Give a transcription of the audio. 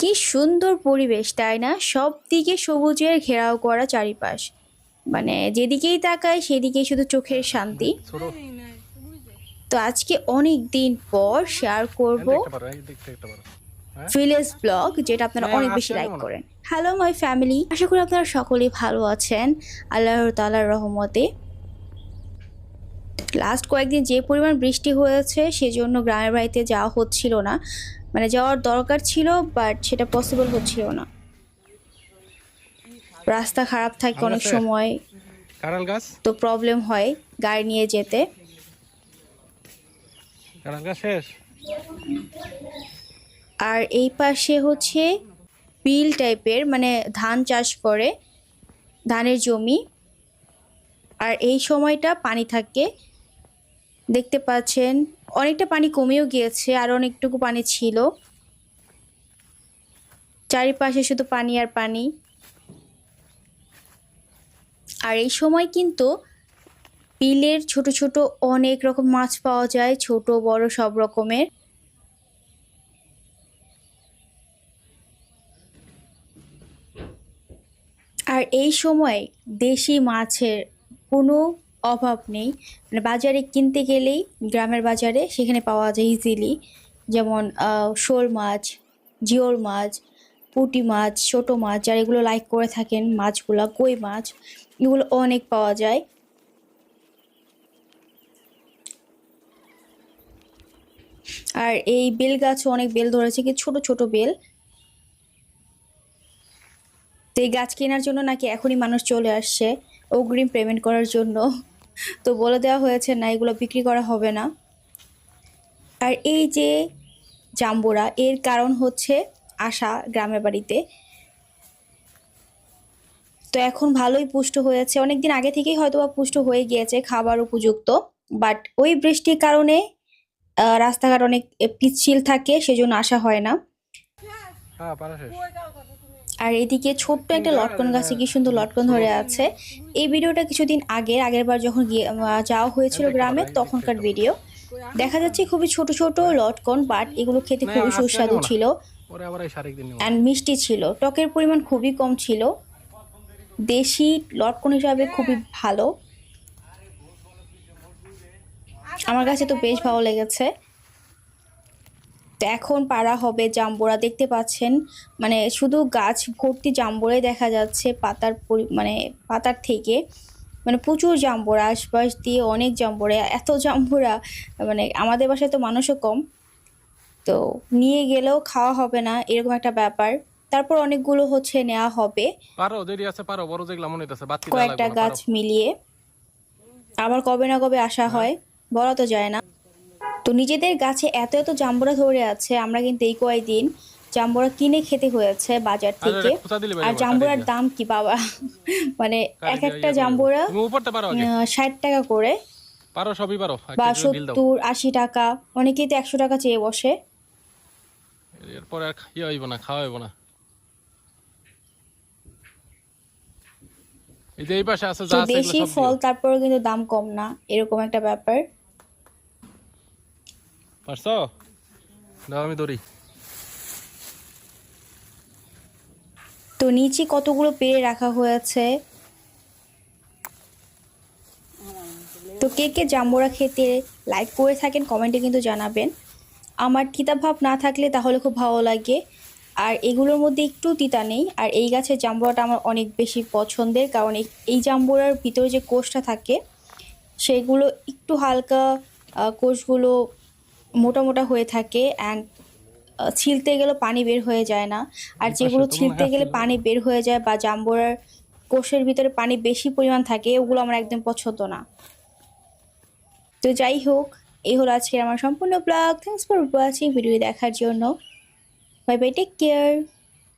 কি সুন্দর পরিবেশ তাই না? সব দিকে সবুজের ঘেরাও করা চারিপাশ। মানে যেদিকেই তাকায় সেদিকেই শুধু চোখের শান্তি। তো আজকে অনেক দিন পর শেয়ার করব ভিলেজ ব্লগ যেটা আপনারা হ্যাঁ, অনেক বেশি লাইক করেন। হ্যালো মাই ফ্যামিলি আশা করি আপনারা সকলেই ভালো আছেন। আল্লাহ তালার রহমতে। লাস্ট কয়েকদিন যে পরিমাণ বৃষ্টি হয়েছে সেজন্য গ্রামের বাড়িতে যাওয়া হচ্ছিল না। মানে যাওয়ার দরকার ছিল বাট সেটা পসিবল হচ্ছিল না। রাস্তা খারাপ থাকে অনেক সময়। তো প্রবলেম হয় গাড়ি নিয়ে যেতে। আর এই পাশে হচ্ছে বিল টাইপের মানে ধান চাষ করে ধানের জমি। আর এই সময়টা পানি থাকে। দেখতে পাচ্ছেন, অনেকটা পানি কমেও গিয়েছে, আর অনেকটুকু পানি ছিল। চারিপাশে শুধু পানি আর পানি। আর এই সময় কিন্তু বিলের ছোট ছোট অনেক রকম মাছ পাওয়া যায়, ছোট, বড়, সব রকমের। আর এই সময় দেশি মাছের কোনো অভাব নেই। মানে বাজারে কিনতে গেলেই গ্রামের বাজারে সেখানে পাওয়া যায় ইজিলি যেমন শোল মাছ জিওর মাছ, পুঁটি মাছ, ছোটো মাছ যারা এগুলো লাইক করে থাকেন, মাছগুলো, কই মাছ, এগুলো অনেক পাওয়া যায়। আর এই বেল গাছও অনেক বেল ধরেছে কি ছোট ছোট বেল। তো এই গাছ কেনার জন্য নাকি এখনই মানুষ চলে আসছে অগ্রিম পেমেন্ট করার জন্য। তো বলে দেওয়া হয়েছে, না, এগুলো বিক্রি করা হবে না। আর এই যে জাম্বুরা, এর কারণ হচ্ছে আশা গ্রামের বাড়িতে। তো এখন ভালোই পুষ্ট হয়েছে। অনেকদিন আগে থেকেই হয়তো বা পুষ্ট হয়ে গিয়েছে, খাবার উপযুক্ত। বাট ওই বৃষ্টির কারণে রাস্তাঘাট অনেক পিচ্ছিল থাকে, সেজন্য আসা হয় না। হ্যাঁ আর এদিকে ছোট্ট একটা লটকন গাছে কি সুন্দর লটকন ধরে আছে। এই ভিডিওটা কিছুদিন আগে আগের বার যখন গিয়ে যাওয়া হয়েছিল গ্রামে তখনকার ভিডিও। দেখা যাচ্ছে খুবই ছোট ছোট লটকন বাট এগুলো খেতে খুবই সুস্বাদু ছিল। অ্যান্ড মিষ্টি ছিল। টকের পরিমাণ খুবই কম ছিল। দেশি লটকন হিসাবে খুবই ভালো। আমার কাছে তো বেশ ভালো লেগেছে। তো এখন পাড়া হবে জাম্বুরা দেখতে পাচ্ছেন? মানে শুধু গাছ ভর্তি জাম্বুরাই দেখা যাচ্ছে পাতার মানে পাতার থেকে। মানে প্রচুর জাম্বুরা আশপাশ দিয়ে অনেক জাম্বুরা এত জাম্বুরা। মানে আমাদের বাসায় তো মানুষও কম। তো নিয়ে গেলেও খাওয়া হবে না এরকম একটা ব্যাপার। তারপর অনেকগুলো হচ্ছে নেওয়া হবে। পারো দেরি আছে পারো বড় যেগুলো মনে হইতেছে বাতি কয়েকটা গাছ মিলিয়ে। আবার কবে না কবে আসা হয় বলা তো যায় না। তো নিজেদের গাছে এত এত জাম্বুরা ধরে আছে আমরা কিন্তু এই কয়েকদিন জাম্বুরা কিনে খেতে হয়েছে বাজার থেকে। আর জাম্বুরার দাম কি বাবা? মানে এক একটা ইয়ে জাম্বুরা ষাট টাকা করে। পারো সবই পারো। বা বিল দাও। সত্তর আশি টাকা। অনেকেই তো একশো টাকা চেয়ে বসে। এরপরে আর ইয়ে হইব না খাওয়া হইব না। এই যে এই পাশে আছে যা আছে দেশি ফল দিও। তারপরেও কিন্তু দাম কম না এরকম একটা ব্যাপার। পারছ? দাও আমি ধরি। তো নিচে কতগুলো পেরে রাখা হয়েছে? তো কে কে জাম্বুরা খেতে লাইক করে থাকেন কমেন্টে কিন্তু জানাবেন। আমার তিতা ভাব না থাকলে তাহলে খুব ভালো লাগে। আর এগুলোর মধ্যে একটু তিতা নেই। আর এই গাছের জাম্বুরাটা আমার অনেক বেশি পছন্দের। কারণ এই- এই জাম্বুরার ভিতরে যে কোষটা থাকে সেগুলো একটু হালকা কোষগুলো মোটা মোটা হয়ে থাকে অ্যান্ড ছিলতে গেলে পানি বের হয়ে যায় না। আর যেগুলো তো মনে ছিলতে গেলে পানি বের হয়ে যায় বা জাম্বুরার কোষের ভিতরে পানি বেশি পরিমাণ থাকে ওগুলো আমার একদম পছন্দ না। তো যাই হোক এই হলো আজকের আমার সম্পূর্ণ blog thanks for watching video দেখার জন্য। Bye bye take care